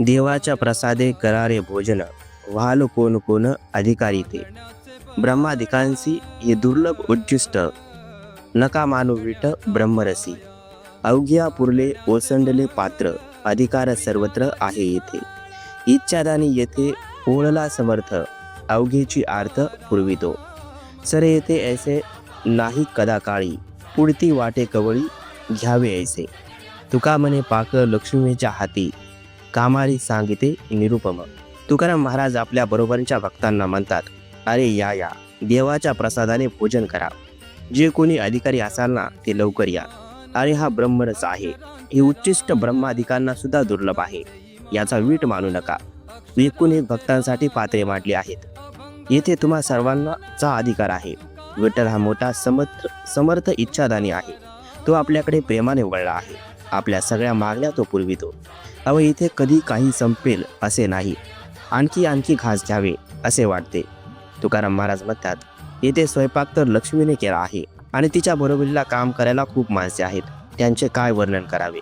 देवाच्या प्रसादे करारे भोजन व्हाल कोण कोण अधिकारी ते. ब्रह्माधिकांशी हे दुर्लभ उच्चिष्ट नका मानू विट ब्रह्मरसी. अवघ्या पुरले ओसंडले पात्र अधिकार सर्वत्र आहे येथे. इच्छादानी येथे ओळला समर्थ अवघेची आर्थ पुरवितो. सरे येथे ऐसे नाही कदा काळी पुढती वाटे कवळी घ्यावे ऐसे. तुका म्हणे पाक लक्ष्मीच्या हाती कामारी सांगिते निरुपम. तुकाराम महाराज आपल्या बरोबरच्या भक्तांना म्हणतात अरे या या. देवाच्या प्रसादाने भोजन करा. जे कोणी अधिकारी असाल ना ते लवकर या. अरे हा ब्रह्मरस आहे. हे उच्चिष्ट ब्रह्माधिकांना सुद्धा दुर्लभ आहे. याचा वीट मानू नका. एकूण एक भक्तांसाठी पात्रे मांडली आहेत. येथे तुम्हा सर्वांनाचा अधिकार आहे. विठ्ठल हा मोठा समर्थ समर्थ इच्छादानी आहे. तो आपल्याकडे प्रेमाने वळला आहे. आपल्या सगळ्या मागण्या तो पुरवितो. अव इथे कधी काही संपेल असे नाही. आणखी आणखी घास घ्यावे असे वाटते. तुकाराम महाराज म्हणतात येथे स्वयंपाक तर लक्ष्मीने केला आहे आणि तिच्या बरोबरीला काम करायला खूप माणसे आहेत. त्यांचे काय वर्णन करावे?